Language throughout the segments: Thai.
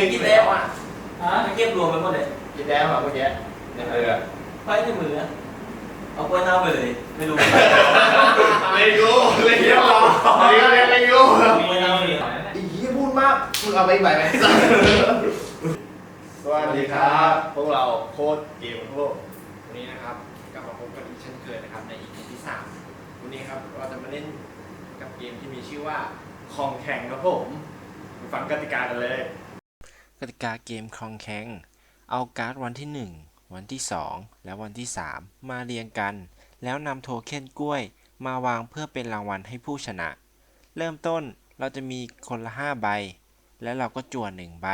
ปิงกินแล้วอะฮะมันเก็บรวมไปหมดเลยกินแล้วอะเมื่อกี้ในเรือไพ่ในมืออะเอากล้วยเน่าไปเลย ไม่รู้เลโก้เลโก้อันนี้ก็เรียกเลโก้เอากล้วยเน่าไปเลยอีกพูดมากมึงเอาไปอีกใบไหมสวัสดีครับ พวกเราโค้ดเกมโลกวันนี้นะครับกลับมาพบกันอีกเช่นเคยนะครับใน EP ที่3วันนี้ครับเราจะมาเล่นกับเกมที่มีชื่อว่าคองแข่งครับผมไปฟังกติกากันเลย กติกาเกมคลองแข่งเอาการ์ดวันที่ 1 วันที่ 2 และวันที่ 3 มาเรียงกัน แล้วนำโทเค็นกล้วย มาวางเพื่อเป็นรางวัลให้ผู้ชนะ เริ่มต้นเราจะมีคนละ 5 ใบ และเราก็จั่ว1ใบ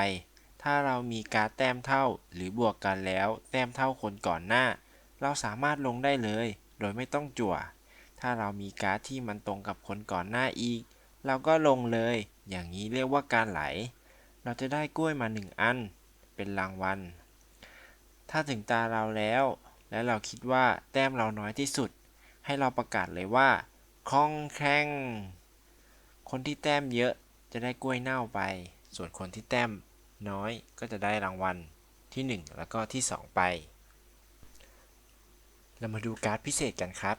ถ้าเรามีการ์ดแต้มเท่าหรือบวกกันแล้ว แต้มเท่าคนก่อนหน้า เราสามารถลงได้เลย โดยไม่ต้องจั่ว ถ้าเรามีการ์ดที่มันตรงกับคนก่อนหน้าอีก เราก็ลงเลย อย่างนี้เรียกว่าการไหล เราจะได้กล้วยมาหนึ่งอัน เป็นรางวัล ถ้าถึงตาเราแล้ว และเราคิดว่าแต้มเราน้อยที่สุด ให้เราประกาศเลยว่าคล่องแคล่ง คนที่แต้มเยอะจะได้กล้วยเน่าไป ส่วนคนที่แต้มน้อยก็จะได้รางวัลที่ 1 แล้วก็ที่ 2 ไป เรามาดูการ์ดพิเศษกันครับ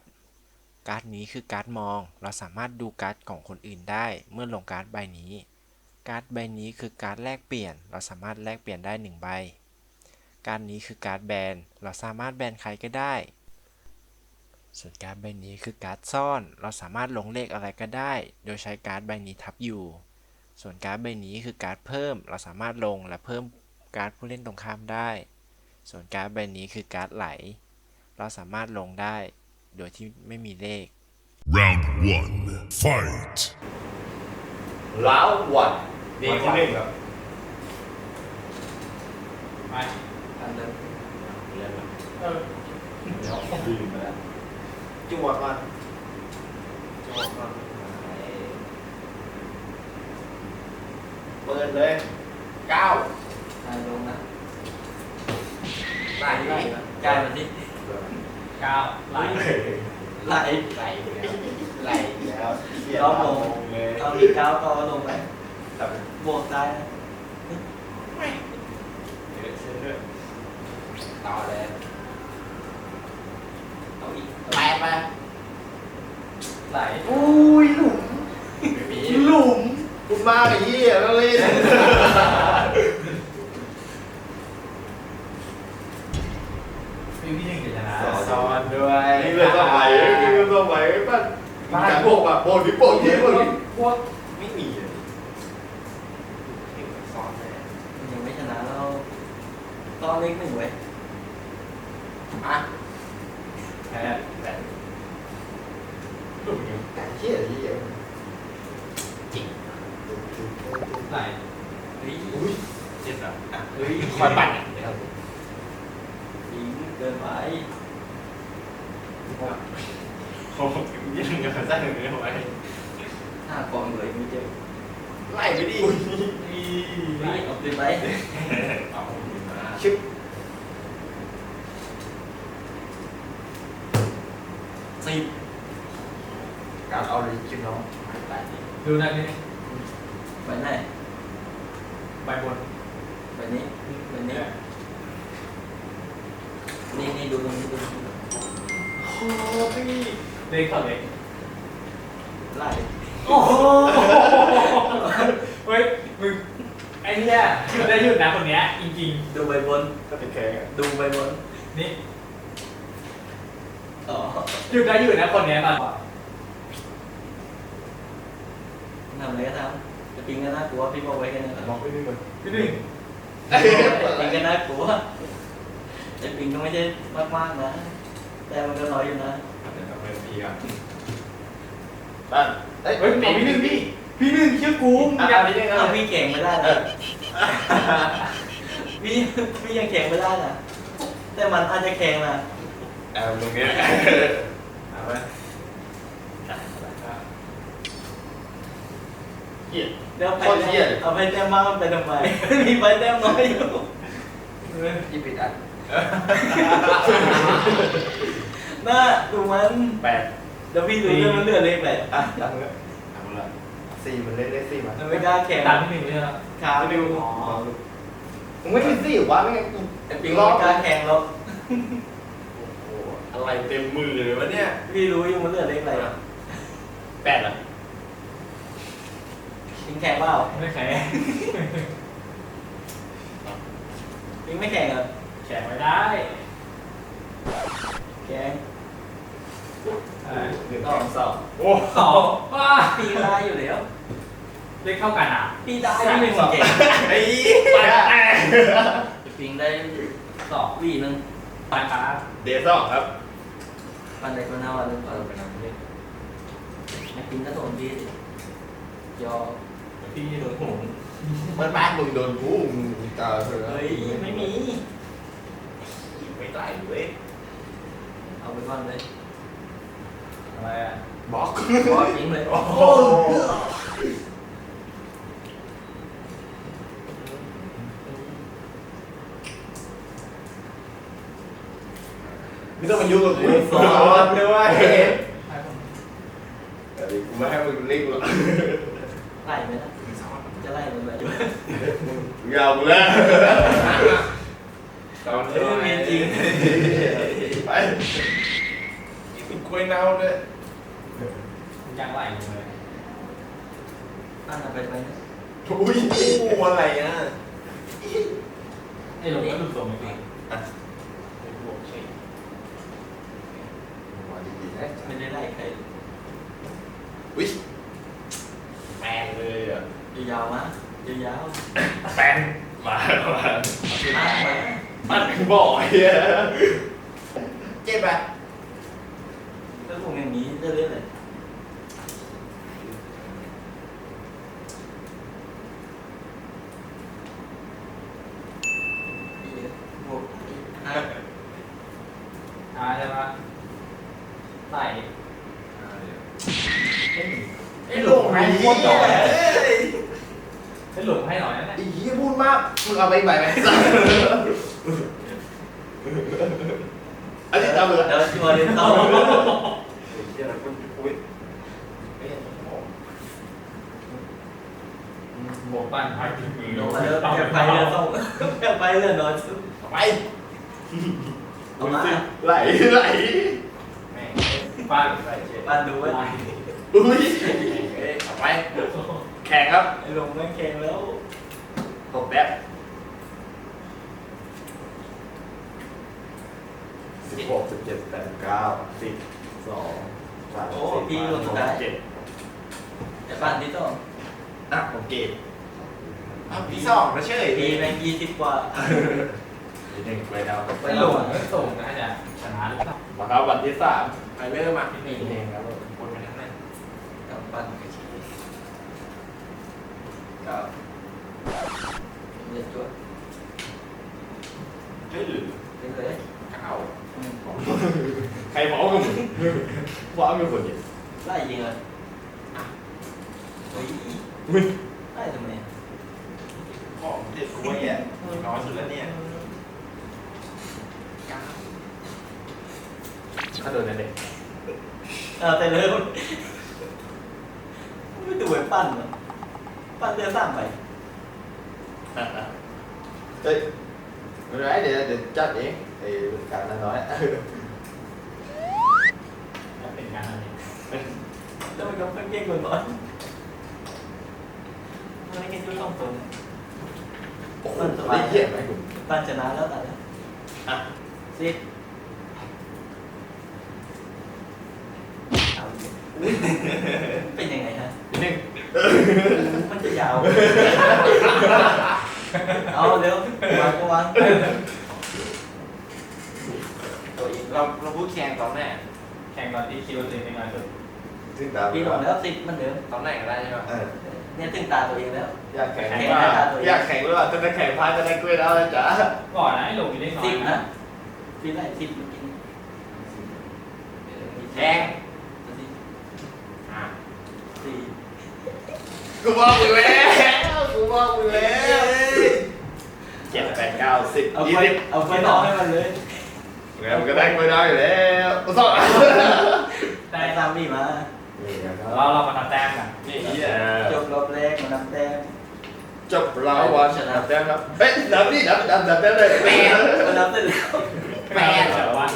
การ์ดนี้คือการ์ดมอง เราสามารถดูการ์ดของคนอื่นได้เมื่อลงการ์ดใบนี้ การ์ดใบนี้คือการ์ดแลกเปลี่ยน เราสามารถแลกเปลี่ยนได้ 1 ใบ การ์ดนี้คือการ์ดแบน เราสามารถแบนใครก็ได้ ส่วนการ์ดใบนี้คือการ์ดซ่อน เราสามารถลงเลขอะไรก็ได้ โดยใช้การ์ดใบนี้ทับอยู่ ส่วนการ์ดใบนี้คือการ์ดเพิ่ม เราสามารถลงและเพิ่มการ์ดผู้เล่นตรงข้ามได้ ส่วนการ์ดใบนี้คือการ์ดไหล เราสามารถลงได้ โดยที่ไม่มีเลข Round 1 Fight Round 1 ดีกว่าหนึ่นครับไปอันนั้นเล่นแล้เออเดี๋ยวลืมไปแล้วจั่วก่อนจั่วก่อนเปิดเลยเก้าทายลงนะไหลไหลกามันนี่เก้าไหลไหลไหล้วไหลแล้วเก้าลงเราอีกเก้าก็ลงไป แต่บวกได้นะเดี๋ยวเส้นด้วยต่อเลยเอาอีกแปดไปไหลอุ้ยหลุมมีหลุมคุณมาไอ้เหี้ยแล้วเล่นพี่พี่หนึ่งจะชนะซ้อนด้วยนี่เลยต้องไหวนี่เลยต้องไหวป่ะมาโบกอะโบกดิโบกดิโบกดิพวก ไม่มีเลยซ้อนเลย มันยังไม่ชนะเรา ต่อเลขหนึ่งไว้อะแพ้แต่หลุมนี้แต่เหี้ยเหี้ยจริงไหลเฮ้ยอุ้ยเจ็บอะเฮ้ยคอยปั่นอย่างเดียวยิงเกินไปเขายิ่งกันสร้างอย่างนี้ทำไมห้ากองเลยไม่เจอไล่ไปดิไหลเอาไปไปเอามา ชิบสิบการเอาเลยชิบน้องแปดดูนะนี่ไปไหนใบบนไปนี้ไปนี้นี่นี่ดูตรงนี้ดูตรงนี้โอ้ยเลขต่อเลขไล่โอ้โหเฮ้ยมึงไอ้เนี่ยหยุดได้หยุดนะคนเนี้ยจริงดูใบบนก็เป็นแข็งอะดูใบบน ๆนี่อ๋อ หยุดได้หยุดนะคนเนี้ยตอนทำอะไรก็ทำจะปิงก็น่ากลัวพี่บอกไว้แค่นั้นมองไปนี่ก่อนพี่หนึ่งปิงก็น่ากลัวจะปิงก็ไม่ใช่มากๆนะ แต่มันก็น้อยอยู่นะเดี๋ยวเราไปพีกันบ้านเฮ้ยเอาพี่หนึ่งพี่ พี่หนึ่งเชื่อกูมึงอะอย่าอันนี้ได้ไงเอาพี่แข่งไม่ได้นะพี่พี่ยังแข่งไม่ได้นะแต่มันอาจจะแข่งนะเอาตรงนี้เอาไปเหี้ยเดี๋ยวไปโคตรเหี้ยเลยเอาไปแต้มมากมันไปทำไมมีไปแต้มน้อยอยู่ยี่ปิดอันน่าดูมันแปดเดี๋ยวพี่ดูเรื่องมันเลือดเลยแปดอะ สี่มันเล่นได้สี่มันมันไม่กล้าแข่งตามพี่หนึ่งไม่ใช่เหรอขาไม่ดูดูอ๋อมึงไม่มีสิวะไม่งั้นกูไอ้ปิงไม่กล้าแข่งหรอกโอ้โหอะไรเต็มมือเลยวะเนี่ยพี่รู้อยู่มันเหลือเล็กอะไรอะแปดเหรอปิงแข่งเปล่าไม่แข็งปิงไม่แข่งเหรอแข็งไม่ได้แข่ง เออหนึ่งสองสองโอ้สองว้าพี่ได้อยู่แล้วเล่นเข้ากันอะพี่ได้พี่เป็นคนเก่งไอ้ปันแตกไอ้ปิงได้สองวีหนึงปันขาเดย์สองครับปันเด็กมันเอาอันหนึงเออไปนำเล่นไอ้ปิงก็โดนพี่ยอพี่โดนหูมันบ้านมึงโดนกูมึงตาเธอเฮ้ยไม่มีไม่ได้เว้ย เอาไปก่อนเลย อะไรอะ บล็อกบอสปิงเลยโอ้โหไม่ต้องมายุ่งกับกูสอนด้วยให้ผมแต่กูไม่ให้มึงเล่นหรอกไล่ไหมนะจะไล่มันไปอยู่ยาวแล้วตอนเออมีจริงไปกินกล้วยเน่าด้วย ยังไหลอยู่เลยตั้งเอาไปไปนะอุ้ยงูอะไรอะไอ้หลงก็ดูทรงไม่ดีไม่ได้ไล่ใครอุ้ยแมนเลยอะยาวๆนะยาวแฟนมามาๆมากมามันคือบ่อยอะเจ็บอะแล้วพวกอย่างนี้จะเล่นอะไรบวกห้า อ่าใช่ปะไหลไอ้หลงไอ้โคตรดอยให้หลงให้หน่อยนั่นแหละไอ้เหี้ยพูดมากมึงเอาไปใบไหมอันนี้ตามเลยเดี๋ยวชัวร์เดินเข้าเหี้ยนะคุณอุ้ยเฮ้ยบวกปั้นพักที่มือลงมาเดินแค่ไปเรือส่งแค่ไปเรือนอนชุบไป เอามาไหลไหลปั้นปันดูไว้อุ้ยเอ้ยเอาไปแข่งครับไอ้ลงแม่งแข่งแล้วตบแป๊บสิบหกสิบเจ็ดแปดเก้าสิบสองสามโอ้สี่พี่ลงสุดท้าย เจ็ดแต่ปันที่ต้องอะผมเกตอ้าวพี่สองนะเชื่อพี่แม่งยี่สิบกว่า พี่หนึ่งไปแล้วไปไม่หลลงงไม่ส่งนะจะชนะหรือเปล่ามาครับวันที่สามไปเริ่มมาพี่หนึ่งเองครับผมคนไปทั้งนั้นกับปันกระชีกับเล่นจวดเฮ้ยหรือเล่นเลยเก้าอืมใครบอกกับมึงว่ามีคนเดียวไล่ยิงเลยเฮ้ยอุ้ยไล่ทำไมของเด็ดกล้วยอะน้อยสุดแล้วเนี่ย ถ้าโดนนั่นเด็กเออแต่เริ่มไม่ดูไอ้ปั้นเหรอปั้นเรือสร้างไปเฮ้ยไม่เป็นไรเดี๋ยวเดี๋ยวจัดเองไอ้การนั้นน้อยเป็นการอะไรแล้วมันก็เพิ่งเก่งกว่าน้อยมันไม่เก่งจุดสองคนโอ้โหได้เยี่ยมไหมคุณปั้นชนะแล้วตอนนี้อะสิ เอาดิเป็นยังไงฮะนิดนึงมันจะยาว เอาเร็ววางก็วางตัวเองเราเราพูดแข่งตอนไหนแข่งตอนที่คิดว่าตัวเองเป็นงานสุดถึงตาพี่ลงแล้วติดมันเดิมตอนไหนก็ได้ใช่ไหมเออเนี่ยตึงตาตัวเองแล้ว อยากแข่งแข่งว่าได้ตาตัวเอง อยากแข่งด้วยถ้าได้แข่งพาจะได้กล้วยแล้วจ้ะก่อนนะไอ้หลงมีได้น้อยสิบนะนะพี่ได้สิบเมื่อกี้แข่ง สิบ อะ สี่ กูบอกมึงแล้วกูบอกมึงแล้วเจ็ดแปดเก้าสิบเอายี่ไปสิบเอาไปต่อให้มันเลย แล้วมันก็ได้กล้วยแล้วอยู่แล้วกูสองได้ตามพี่มา นี่นะครับเราเรามาทำแต้มกันนี่เหี้ยจบรอบแรกมานับแต้มจบแล้ววันชนะแต้มครับเฮ้ยนับดินับนับนับแต้มเลยแปดก็นับได้แล้วแปดเหรอวะ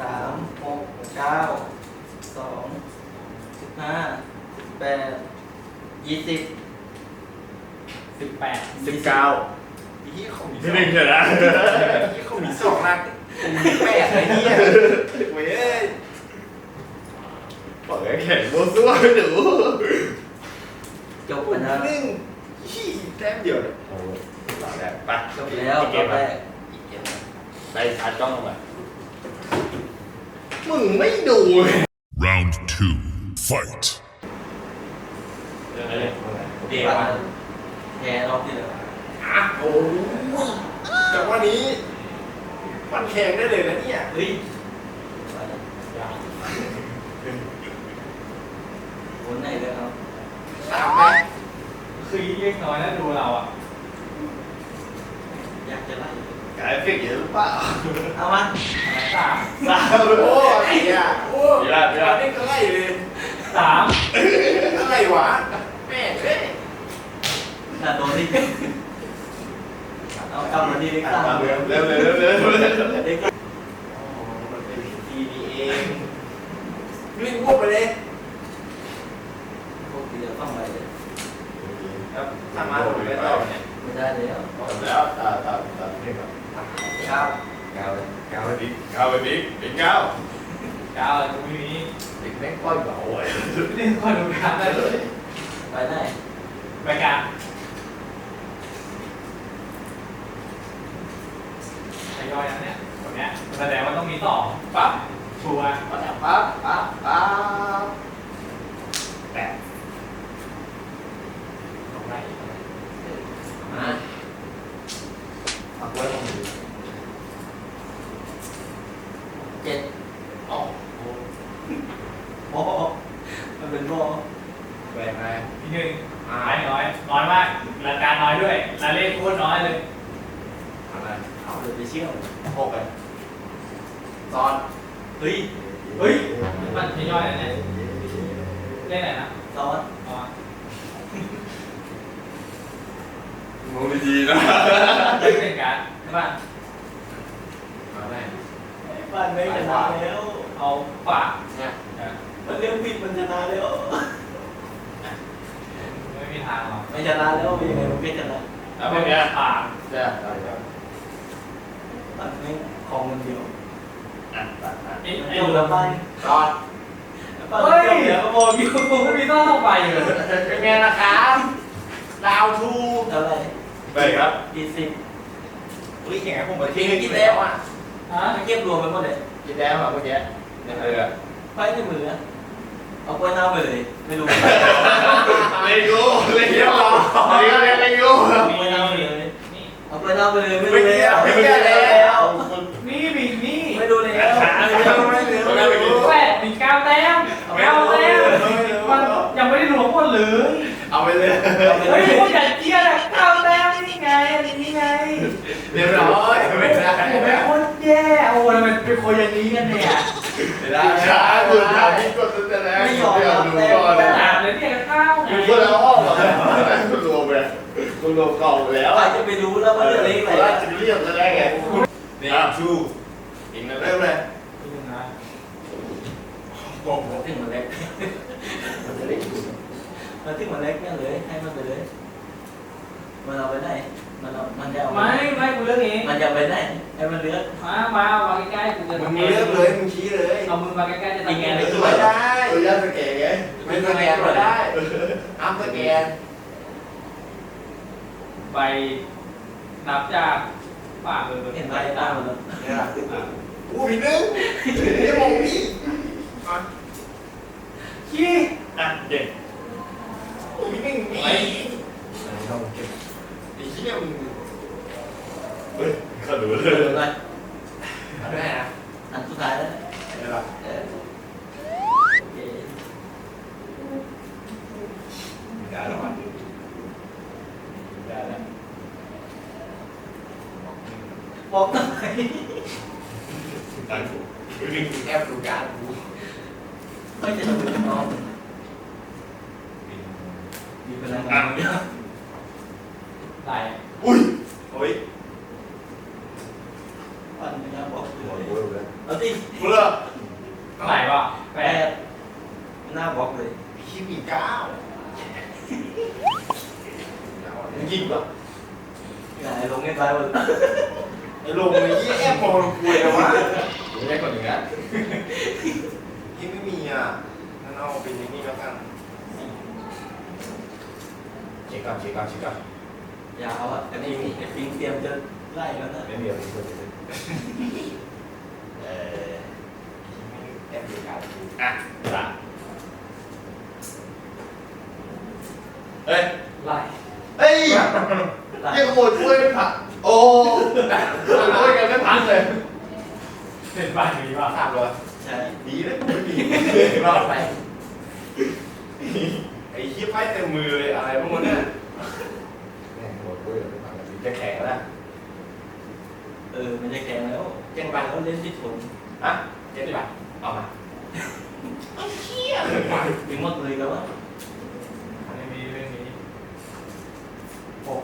สามหกเก้าสองสิบห้าสิบแปด ยี่สิบสิบแปดสิบเก้าที่เขามีที่หนึ่งเถอะนะที่เขามีสองนัดมีแปดไอ้เนี่ยเว้ยบอกให้แข่งโมซัวหนูจบไปแล้วหนึ่งขี้แต้มเดียวเนี่ยโอ้หลังแรกไปจบแล้วอีกเกต่อมไปไปไปชาร์จกล้องลงมามึงไม่ดูเลย Round two. Fight. เรื่องอะไรเดวันแพ้รอบที่แล้วอะโอ้ยจากวันนี้มันแข่งได้เลยนะเนี่ยเฮ้ยวนไหนเลยครับสามแม่คือเล็กน้อยนะดูเราอะ อยากจะไล่กายเฟกเยอะหรือเปล่าเอามาสามสามโอ้ยเนี่ยโอ้ยเดี๋ยวเดี๋ยวละนี่ไล่เลยสามอะไรวะ น่าโดนดิเอากลับมาดีเล็กตามมาเร็วเร็วเร็วเร็วเร็วเล็กอ๋อมันเป็นทีนี้เองรีบพูดไปเลยพวกเดียวต้องไปเลยครับสามารถพูดได้ต่อเนี่ยไม่ได้เลยอะแล้วตาตาตาเพลงครับเก้าเก้าเลยก้าวไปบิ๊กก้าวไปบิ๊กบิ๊กก้าเก้าอะไรตรงนี้บิ๊กแม่งก้อยเบาเว้ยนี่คนดูการได้เลยไปได้รายการ ยอยนะเนี่ยคนเนี้ยแสดงว่าต้องมีสองปั๊บชัวร์ปั๊บปั๊บปั๊บปั๊บแปดตรงไหนมาเอาไว้ตรงนี้เจ็ดอ๋อโอ้โหมันเป็นโม่แหวนไงที่หนึ่งน้อยน้อยน้อยมากรายการน้อยด้วยรายเลขโคตรน้อยเลยอะไร เอาเลยไปเชี่ยวหกเลยตอนเฮ้ยเฮ้ยมันทยอยนะเนี่ยเลขไหนนะซ้อนอ๋อมองดีๆนะเลขเป็นการใช่ป่ะมาได้บ้านไม่ชนะแล้วเอาฝากเนี่ยมันเรียกผิดมันชนะแล้วไม่มีทางหรอกไม่ชนะแล้วยังไงมันก็ชนะแล้วเป็นการฝากใช่ ได้ครับมันไม่ของมันเดียวอะตัดอะไอ้มันไอ้จบแล้วบ้านตอนบ้านเฮ้ยจบแล้วโอ้ยกูไม่มีต้องเข้าไปเลยเป็นไงล่ะครับดาวทูเท่าไหร่ไปครับกี่สิบอุ้ยแข่งกับผมมาทิ้งกินแล้วอะฮะมันเก็บรวมไปหมดเลยกินแล้วอะเมื่อกี้นี่เลยอะไพ่ในมืออะเอากล้วยหน้าไปเลยไม่รู้เลโก้เลโก้เลโก้เลโก้เอากล้วยหน้าไปเลยนี่เอากล้วยหน้าไปเลยไม่รู้แล้ว ไม่ ไม่ เกี่ รู้ ยว แล้ว นี่มีนี่ ไม่รู้แล้ว ไม่รู้ แปดมีเก้าแต้มเก้าแต้มมันยังไม่ได้รวมหมดเลยเอาไปเลยเฮ้ยพวกอย่าเจี๊ยนะเก้าแต้มนี่ไงอันนี้ไงเรียบร้อยไม่ได้ผมเป็นคนแย่โอ้ทำไมเป็นคนอย่างนี้กันเนี่ยไม่ได้ช้าคุณถามพี่กดตั้งแต่แรกไม่ยอมดูก่อนขนาดเลยเนี่ยข้าวไงคุณคนละห้องเหรอคุณรวมไปคุณรวมกล่องแล้วใครจะไปรู้แล้วว่าเรื่องอะไรเราจะเรียกจะได้ไงนี่ทูอิงเริ่มเลยนี่นะ ผมถึงมันเล็กมันจะเล็กมันถึงมันเล็กเนี่ยเลยให้มันไปเลยมันเอาไปไหนมันเอามันจะเอาไม่ไม่กูเลือกเองมันจะไปไหนให้มันเลือกมามามาใกล้ๆกูจะมึงเลือกเลยมึงชี้เลยเอามือมาใกล้ๆจะทำไงไม่ได้ตัวย่าสแกนไงไม่สแกนก็ได้อัพสแกนไปนับจากปากเลยเห็นไหมตามมันแล้วเนี่ยอู้พี่นึงนี่มองพี่ ขี้อะเก่งอู้พี่นึงนี่ไอ้เหี้ยมึงเฮ้ยข้าดูเลเอยอไปแม่นะอันสุดท้ายแล้วนี่ละเออโอเคได้แล้วมั้ยได้แล้วบอกหน่อยได้ถูกแอบดูการกู ไม่จะต้องเป็น้องมีเป็นอะไรไหลอุ้ย ช็คก่อนเช็คก่อนเช็คก่อนยาวอะไอ้ปิงไอ้ปิงเตรียมจะไล่แล้วนะไม่มีอะไรเลยเออแอบดูการอะละเฮ้ยไหลเฮ้ยไล่ยังโหดช่วยไม่ผักโอ้ช่วยกันไม่พักเลยเป็นบ้านมีป่ะขาดเลยใช่ดีเลยไม่ดีรอดไป ไอ้ขี้ไพ่เต็มมือเลยอะไรพวกมันเนี่ยแม่งโหดช่วยกันไม่ผักแบบนี้จะแข่งแล้วเออ มันจะแข่งแล้วแข่งไปแล้วเล่นที่ถุงอะเจ็ดบาทเอามาเอาเชี่ยเลยว่ะถึงหมดเลยแล้วอะไม่มีเรื่องนี้หก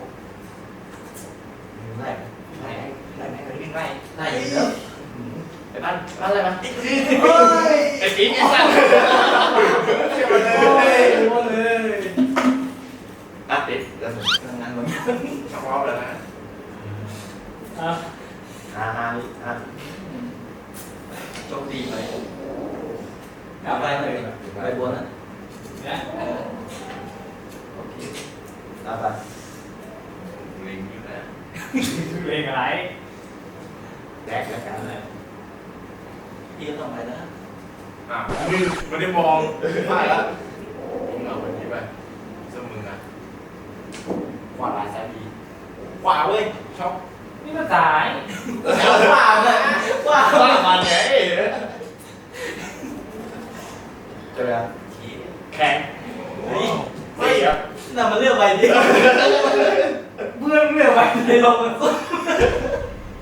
ไล่ไล่ไล่แม่งเลยวิ่งไล่ไล่อีกแล้วไอ้บ้านบ้านอะไรมาเฮ้ยไอ้กิ๊กไอ้สัตว์เชี่ยมาเลย โอ้เลย อะติดแล้วหนึ่ง งานมัน ชอบเลยนะ อะ ห้าห้าห้า โชคดีไปกลับไปเลยไปบนอะ เนี่ย เออโอเค ตาไปเล็งอยู่นะเพลงอะไรแดกแล้วกันเลยพี่ก็ต้องไปนะอะมึงไม่ได้มองไปแล้วมึงเอาแบบนี้ไปเสมอนะขวาลายซ้ายดีขวาเว้ยชอบนี่มันสายเอาเปล่าเลยว่าว่ามันไงเจอแล้วแข่งเฮ้ยไม่อะ น่ามันเลือกไปดิเพื่อนเลือกไปในลงมันสุด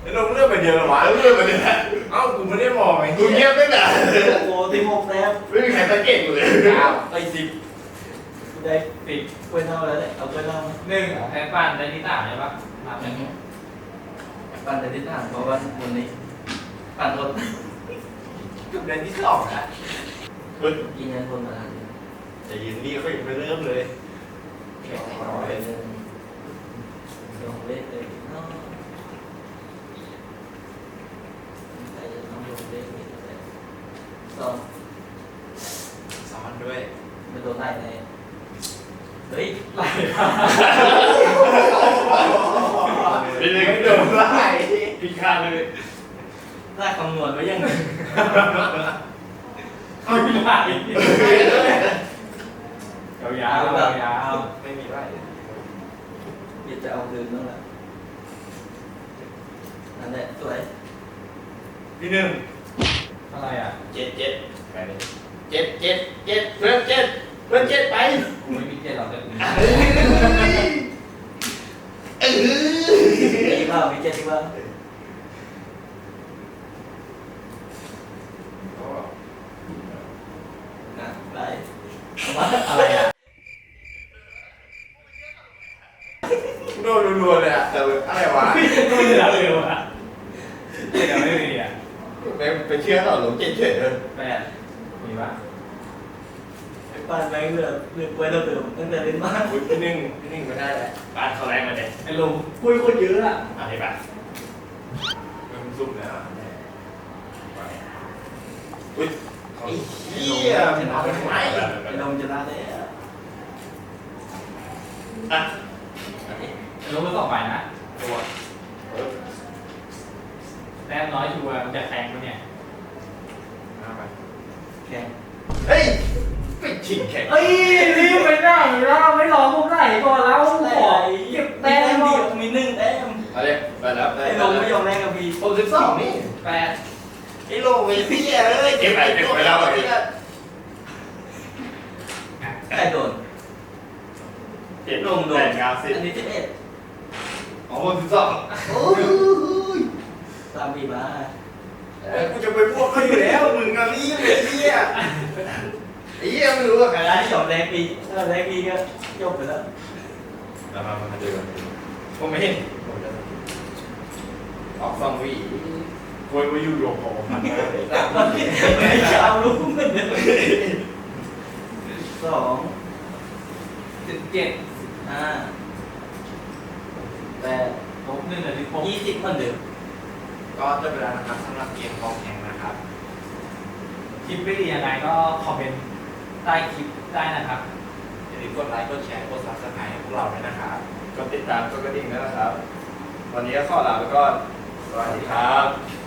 ไอ้ลงเลือกไปเดียวหรอวะเลือกไปเนี่ยเอ้ากูไม่ได้มองไงกูเงียบไม่แบบโอ้ทีหกแต้มไม่มีใครสังเกตกูเลยเก้าไอ้สิบได้ปิดกล้วยเท่าแล้วเนี่ยเอากล้วยเท่ามหนึ่งแทนปั่นได้ที่ต่างใช่ปะทำอย่างนี้ปั่นแต่ที่ต่างเพราะว่าวันนี้ ปั่นรถจุดเด่นที่สองนะเฮ้ยกินยันคนมา แต่ยินดีเขายังไม่เริ่มเลย สองสอนด้วยไม่โดนไล่แน่เฮ้ยไหลไม่โดนไล่พิฆาตเลยไล่คำนวณไว้ยังไงเอาพิฆาต ยาวๆยาวไม่มีไล่เดี๋ยวจะเอาคืนนั่นแหละนั่นแหละสวยพี่หนึ่งๆอะไรอะเจ็ดเจ็ดไปเลยเจ็ดเจ็ดเจ็ดเพื่อนเจ็ดเพื่อนเจ็ดไปกูไม่มีเจตหรอกแต่กูเออดีเปล่ามีเจ็ดดีเปล่าอะไปเอามาอะไรอะ โดนรัวๆเลย อะแต่อะไรวะไม่เหลือเลยว่ะเดี๋ยวไม่มีอะไม่ไปเชื่อเขาหลงเจ็ดเฉยเลยแปดมีปะปานแม่งเลือเลือกกล้วยเท่าเดิมตั้งแต่เล่นมาอุ๊ยพี่นึ่งพี่นึ่งไม่ได้แล้วบ้านเขาแรงมาเด็ดไอ้ลุงคุยคนเยอะอะอะไรแบบมันซุ่มแล้วอุ้ยไอ้เหี้ยมันเอาไปทำไมไอ้ลมจะลาได้อะอะ ลุงก็ต่อไปนะตัวเออแต้มน้อยชัวร์มันจะแทงปะเนี่ยเอาไปแข่งเฮ้ยไปชิงแข่งเอ้ยรีบไปไหนเราไม่รอพวกไหนก่อนแล้วขอเก็บแต้มเดีก่อยวนมีหนึ่งแต้มมาเลยไปแล้วไอ้ลมไม่ยอมแลกกับพี่หกสิบสองนี่แปดไอ้โลกไอ้เหี้ยเอ้ยเก็บไปเก็บไปแล้วไอ้เหี้ยใครโดนเจ็ดลงโดแปนดเก้าสิบอันนี้สิบเอ็ด อ๋อหกสิบสองโอ้ยตามพี่มาเอ้ยกูจะไปพวกเขาอยู่แล้วมึงอะรีบเลยไอ้เหี้ยไอ้เหี้ยไม่รู้ว่าใครร้านที่ยอมแลกพี่ถ้าแลกพี่ก็จบไปแล้วมามามาดูกันผมไม่เห็นผมจะออกสองหวีคุยว่าอยู่รวมของพันนะไม่จะเอารู้มันเดี๋ยวสองสิบเจ็ดห้า แปดลบหนึ่งเหลือสิบหกยี่สิบเหมือนเดิมก็จบไปแล้วนะครับสำหรับเกมคองแข่งนะครับ คลิปไม่ดียังไงก็คอมเมนต์ใต้คลิปได้นะครับ อย่าลืมกดไลค์ กดแชร์ กดซับสไครต์ให้พวกเราด้วยนะครับกดติดตามกดกระดิ่งด้วยนะครับ วันนี้ก็ขอลาไปก่อน สวัสดีครับ